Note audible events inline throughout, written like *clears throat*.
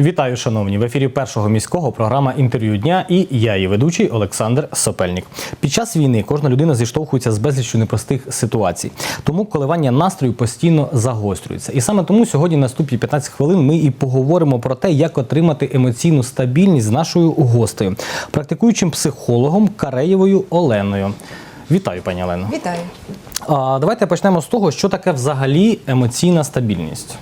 Вітаю, шановні! В ефірі першого міського програма інтерв'ю дня і я, її ведучий Олександр Сопельник. Під час війни кожна людина зіштовхується з безліччю непростих ситуацій, тому коливання настрою постійно загострюється. І саме тому сьогодні, наступні 15 хвилин, ми і поговоримо про те, як отримати емоційну стабільність з нашою гостею, практикуючим психологом Кареєвою Оленою. Вітаю, пані Олено. Вітаю. А, давайте почнемо з того, що таке взагалі емоційна стабільність.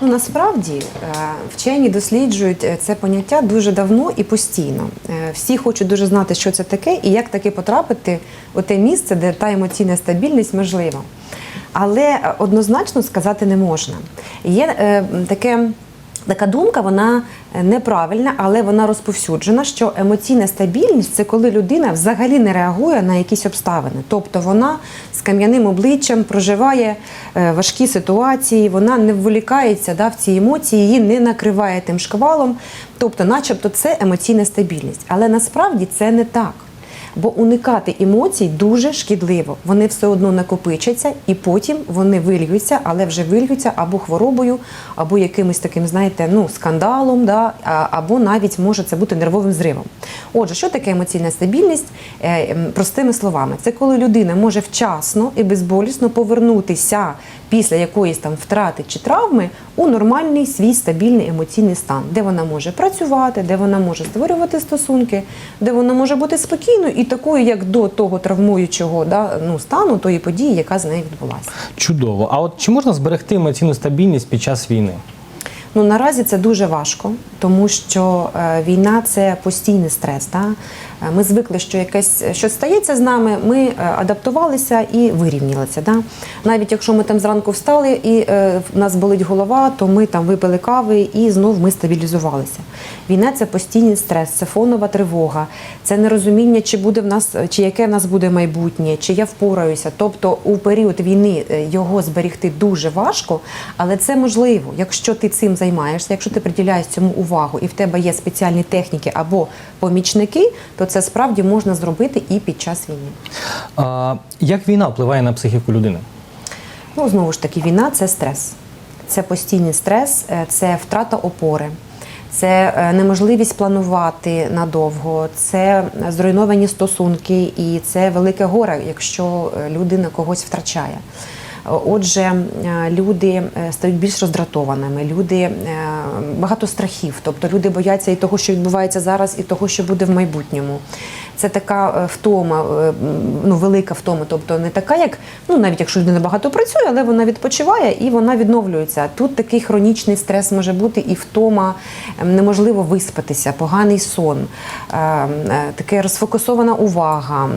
Ну, насправді е, вчені досліджують е, це поняття дуже давно і постійно. Е, Всі хочуть дуже знати, що це таке і як таки потрапити у те місце, де та емоційна стабільність можлива. Але однозначно сказати не можна. Є таке. Така думка, вона е, неправильна, але вона розповсюджена, що емоційна стабільність це коли людина взагалі не реагує на якісь обставини. Тобто вона з кам'яним обличчям проживає е, важкі ситуації, вона не вволікається да, в ці емоції, її не накриває тим шквалом. Тобто, начебто, це емоційна стабільність. Але насправді це не так. Бо уникати емоцій дуже шкідливо. Вони все одно накопичаться і потім вони вильються, але вже вильються або хворобою, або якимось таким, знаєте, ну скандалом, да, або навіть може це бути нервовим зривом. Отже, що таке емоційна стабільність? Е, Простими словами, це коли людина може вчасно і безболісно повернутися після якоїсь там втрати чи травми у нормальний свій стабільний емоційний стан, де вона може працювати, де вона може створювати стосунки, де вона може бути спокійною і такою, як до того травмуючого да, ну, стану, тої події, яка з нею відбулася. Чудово. А от чи можна зберегти емоційну стабільність під час війни? Ну наразі це дуже важко, тому що е, війна це постійний стрес. Да? Е, Ми звикли, що якесь що стається з нами, ми е, адаптувалися і вирівнялися. Да? Навіть якщо ми там зранку встали і е, в нас болить голова, то ми там випили кави і знов ми стабілізувалися. Війна це постійний стрес, це фонова тривога, це нерозуміння, чи буде в нас, чи яке в нас буде майбутнє, чи я впораюся. Тобто у період війни е, його зберегти дуже важко, але це можливо, якщо ти цим займаєшся, якщо ти приділяєш цьому увагу і в тебе є спеціальні техніки або помічники, то це справді можна зробити і під час війни. А, як війна впливає на психіку людини? Ну, знову ж таки, війна це стрес. Це постійний стрес, е, це втрата опори, це е, неможливість планувати надовго, це зруйновані стосунки і це велике горе, якщо е, людина когось втрачає. Отже, е, люди е, стають більш роздратованими, люди е, багато страхів, тобто люди бояться і того, що відбувається зараз, і того, що буде в майбутньому. Це така е, втома, е, ну велика втома, тобто не така, як ну навіть якщо людина багато працює, але вона відпочиває і вона відновлюється. Тут такий хронічний стрес може бути і втома, ем, неможливо виспатися, поганий сон, е, е, таке розфокусована увага.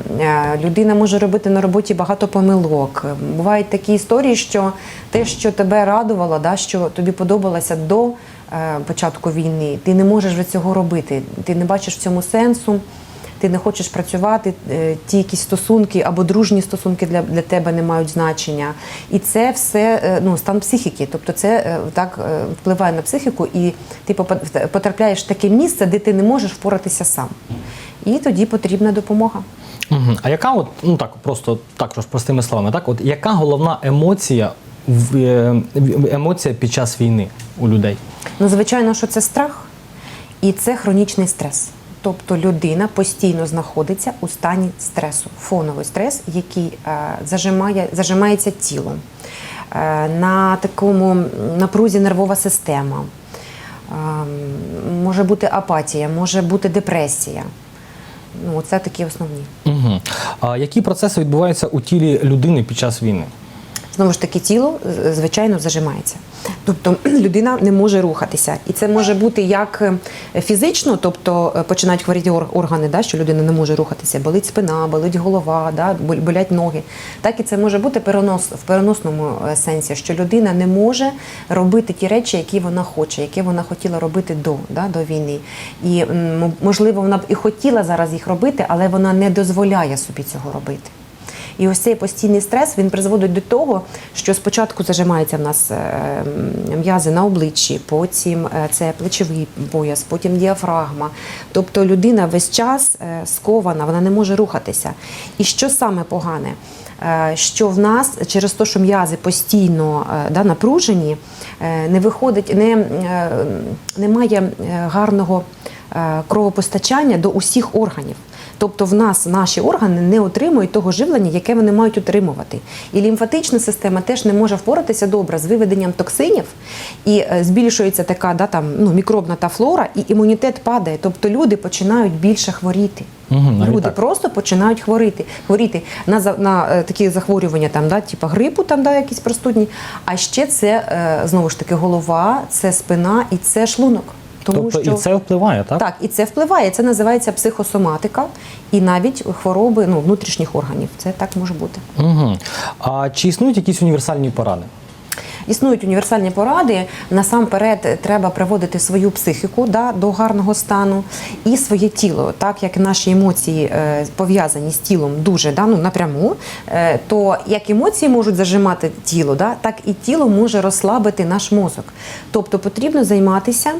Людина може робити на роботі багато помилок. Бувають такі історії, що те, що тебе радувало, да, що тобі подобалося до початку війни, ти не можеш цього робити. Ти не бачиш в цьому сенсу. Ти не хочеш працювати, е, ті якісь стосунки або дружні стосунки для, для тебе не мають значення. І це все е, ну, стан психіки. Тобто це е, так впливає на психіку, і ти потрапляєш в таке місце, де ти не можеш впоратися сам. І тоді потрібна допомога. Угу. А яка от, ну так, просто також простими словами, так, от яка головна емоція емоція під час війни у людей? Ну, звичайно, що це страх і це хронічний стрес. Тобто людина постійно знаходиться у стані стресу, фоновий стрес, який е, зажимає, зажимається тілом. Е, на такому напрузі нервова система. Е, може бути апатія, може бути депресія. Ну, це такі основні. Угу. А які процеси відбуваються у тілі людини під час війни? Знову ж таки, тіло е, звичайно зажимається. Тобто *clears throat* людина не може рухатися. І це може бути як е, фізично, тобто е, починають хворіти органи, да, що людина не може рухатися, болить спина, болить голова, да, болять ноги. Так і це може бути перенос, в переносному сенсі, що людина не може робити ті речі, які вона хоче, які вона хотіла робити до, да, до війни. І можливо, вона б і хотіла зараз їх робити, але вона не дозволяє собі цього робити. І ось цей постійний стрес він призводить до того, що спочатку зажимаються в нас е, м'язи на обличчі, потім е, це плечовий пояс, потім діафрагма. Тобто людина весь час е, скована, вона не може рухатися. І що саме погане? що в нас через те, що м'язи постійно да, напружені, не виходить, не, немає гарного кровопостачання до усіх органів. Тобто в нас наші органи не отримують того живлення, яке вони мають отримувати. І лімфатична система теж не може впоратися добре з виведенням токсинів, і е, збільшується така да, там, ну, мікробна та флора, і імунітет падає. Тобто люди починають більше хворіти. Навіть люди так. просто починають хворити, хворіти на, за- на е, такі захворювання, там, да, типу грипу, там, да, якісь простудні. А ще це е, знову ж таки голова, це спина і це шлунок. Тому тобто що і це впливає, так? так, і це впливає. Це називається психосоматика і навіть хвороби ну, внутрішніх органів. Це так може бути. Угу. А чи існують якісь універсальні поради? Існують універсальні поради. Насамперед треба приводити свою психіку да, до гарного стану і своє тіло, так як наші емоції е, пов'язані з тілом дуже да, ну, напряму, е, то як емоції можуть зажимати тіло, да, так і тіло може розслабити наш мозок. Тобто потрібно займатися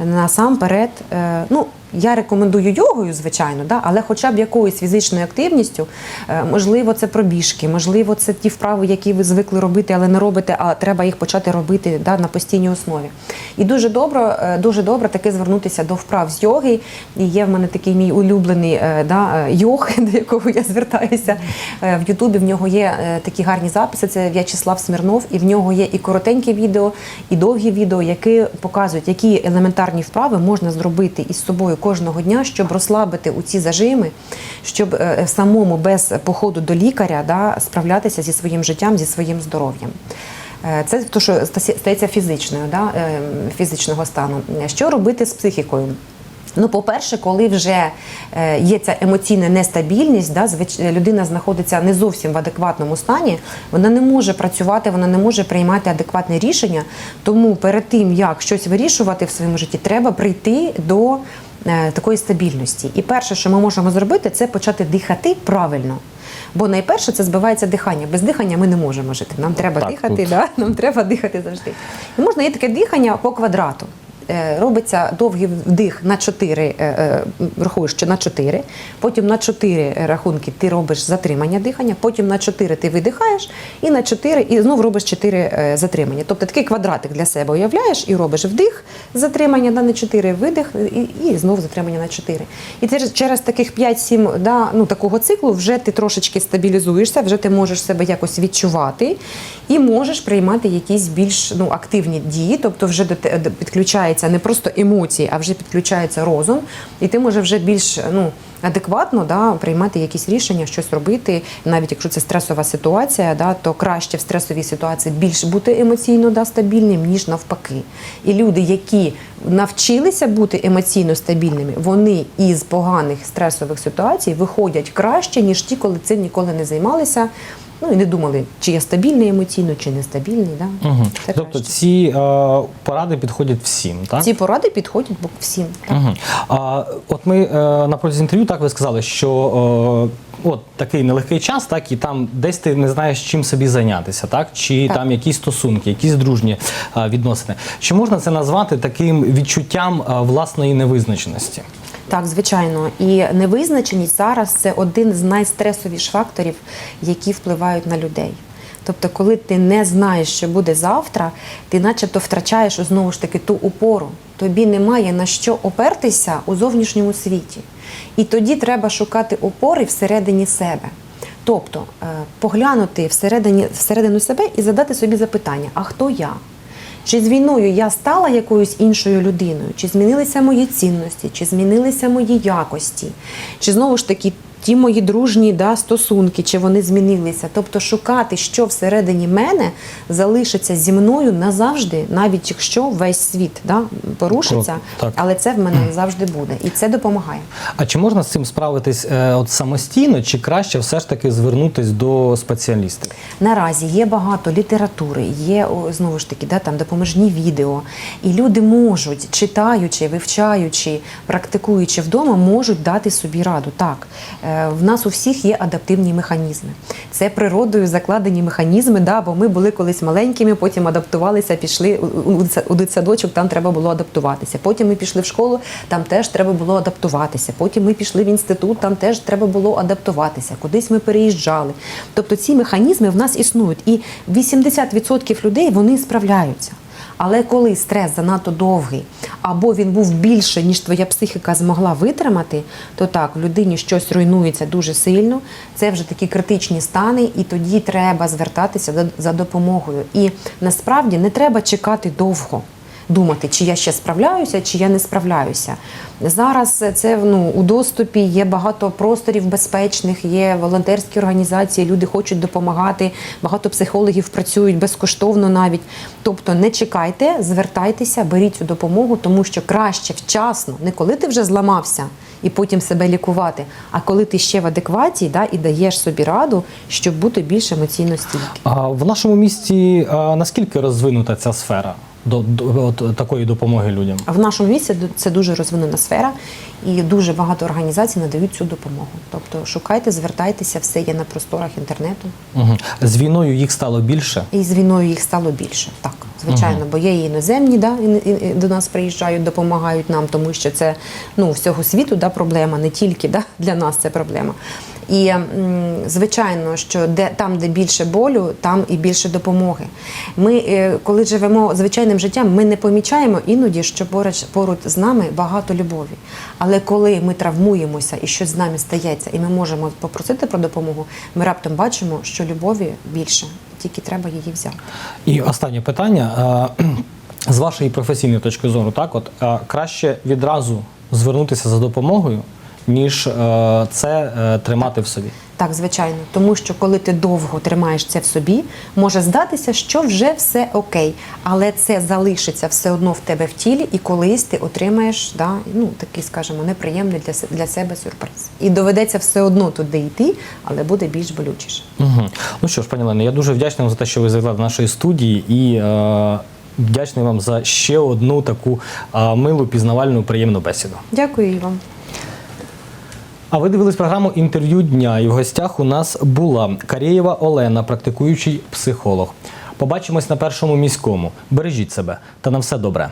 насамперед. Е, ну, я рекомендую йогою, звичайно, да, але хоча б якоюсь фізичною активністю, е, можливо, це пробіжки, можливо, це ті вправи, які ви звикли робити, але не робите, а треба їх почати робити да, на постійній основі. І дуже добре, дуже добре таки звернутися до вправ з йоги. І є в мене такий мій улюблений е, да, е, йог, *laughs* до якого я звертаюся. В Ютубі в нього є такі гарні записи. Це В'ячеслав Смірнов, і в нього є і коротенькі відео, і довгі відео, які показують, які елементарні вправи можна зробити із собою кожного дня, щоб розслабити у ці зажими, щоб е, самому без походу до лікаря да, справлятися зі своїм життям, зі своїм здоров'ям. Е, Це те, що стається- фізичною, да, е, фізичного стану. Що робити з психікою? Ну, по-перше, коли вже е, є ця емоційна нестабільність, да, звич- людина знаходиться не зовсім в адекватному стані, вона не може працювати, вона не може приймати адекватне рішення. Тому перед тим, як щось вирішувати в своєму житті, треба прийти до е, такої стабільності. І перше, що ми можемо зробити, це почати дихати правильно. Бо найперше це збивається дихання. Без дихання ми не можемо жити. Нам треба Так, дихати, тут. да? нам треба дихати завжди. І можна є таке дихання по квадрату. Е, Робиться довгий вдих на 4, рахуєш що на 4, потім на 4 рахунки ти робиш затримання дихання, потім на 4 ти видихаєш, і на 4 і знов робиш 4 затримання. Тобто такий квадратик для себе уявляєш і робиш вдих, затримання на 4, видих і, і знов затримання на 4. І через, через таких 5-7 да, ну, такого циклу вже ти трошечки стабілізуєшся, вже ти можеш себе якось відчувати і можеш приймати якісь більш ну, активні дії, тобто вже до те- підключається не просто емоції, а вже підключається розум, і ти можеш вже більш ну, адекватно да, приймати якісь рішення, щось робити. Навіть якщо це стресова ситуація, да, то краще в стресовій ситуації більш бути емоційно да, стабільним, ніж навпаки. І люди, які навчилися бути емоційно стабільними, вони із поганих стресових ситуацій виходять краще, ніж ті, коли цим ніколи не займалися. Ну і не думали, чи я стабільний емоційно, чи нестабільний. Да? Угу. Це Тобто краще. ці е, поради підходять всім, так? Ці поради підходять всім. Так? Угу. А, от ми е, на протязі інтерв'ю так ви сказали, що е, от такий нелегкий час, так і там десь ти не знаєш, чим собі зайнятися, так чи Так. там якісь стосунки, якісь дружні е, відносини. Чи можна це назвати таким відчуттям е, власної невизначеності? Так, звичайно. І невизначеність зараз це один з найстресовіших факторів, які впливають на людей. Тобто, коли ти не знаєш, що буде завтра, ти начебто втрачаєш знову ж таки ту опору. Тобі немає на що опертися у зовнішньому світі. І тоді треба шукати опори всередині себе. Тобто е, поглянути всередині, всередину себе і задати собі запитання: а хто я? Чи з війною я стала якоюсь іншою людиною? Чи змінилися мої цінності, чи змінилися мої якості? Чи знову ж таки ті мої дружні да, стосунки, чи вони змінилися? Тобто шукати, що всередині мене залишиться зі мною назавжди, навіть якщо весь світ да, порушиться, Круто, але це в мене завжди буде, і це допомагає. А чи можна з цим справитись е, от самостійно, чи краще все ж таки звернутись до спеціалістів? Наразі є багато літератури, є знову ж таки да, там допоможні відео, і люди можуть, читаючи, вивчаючи, практикуючи вдома, можуть дати собі раду. Так, Е, В нас у всіх є адаптивні механізми. Це природою закладені механізми, да, бо ми були колись маленькими, потім адаптувалися, пішли у- у- у дитса- у дитсадочок, там треба було адаптуватися. Потім ми пішли в школу, там теж треба було адаптуватися. Потім ми пішли в інститут, там теж треба було адаптуватися. Кудись ми переїжджали. Тобто ці механізми в нас існують. І 80% людей вони справляються. Але коли стрес занадто довгий, або він був більше, ніж твоя психіка змогла витримати, то так, в людині щось руйнується дуже сильно. Це вже такі критичні стани, і тоді треба звертатися за допомогою. І насправді не треба чекати довго. Думати, чи я ще справляюся, чи я не справляюся. Зараз це ну, у доступі є багато просторів безпечних, є волонтерські організації, люди хочуть допомагати, багато психологів працюють безкоштовно навіть. Тобто не чекайте, звертайтеся, беріть цю допомогу, тому що краще вчасно, не коли ти вже зламався і потім себе лікувати, а коли ти ще в адекваті да, і даєш собі раду, щоб бути більш емоційно стійким. В нашому місті наскільки розвинута ця сфера до, до от, такої допомоги людям? А в нашому місці це дуже розвинена сфера, і дуже багато організацій надають цю допомогу. Тобто шукайте, звертайтеся, все є на просторах інтернету. Угу. З війною їх стало більше. І з війною їх стало більше. Так, звичайно, бо є і іноземні, да, і, і- і до нас приїжджають, допомагають нам, тому що це ну, всього світу да, проблема, не тільки да, для нас це проблема. І звичайно, що де там, де більше болю, там і більше допомоги. Ми, е, коли живемо звичайним життям, ми не помічаємо іноді, що поруч поруч з нами багато любові. Але коли ми травмуємося і щось з нами стається, і ми можемо попросити про допомогу, ми раптом бачимо, що любові більше, тільки треба її взяти. І останнє питання. З вашої професійної точки зору, так, от краще відразу звернутися за допомогою, ніж е, це е, тримати в собі. Так, звичайно, тому що коли ти довго тримаєш це в собі, може здатися, що вже все окей, але це залишиться все одно в тебе в тілі, і колись ти отримаєш да, ну, такий, скажімо, неприємний для, для себе сюрприз. І доведеться все одно туди йти, але буде більш болючіше. Угу. Ну що ж, пані Олено, я дуже вдячний вам за те, що ви завітали до нашої студії і е, вдячний вам за ще одну таку е, милу, пізнавальну, приємну бесіду. Дякую і вам. А ви дивились програму інтерв'ю дня, і в гостях у нас була Карєєва Олена, практикуючий психолог. Побачимось на першому міському. Бережіть себе та на все добре.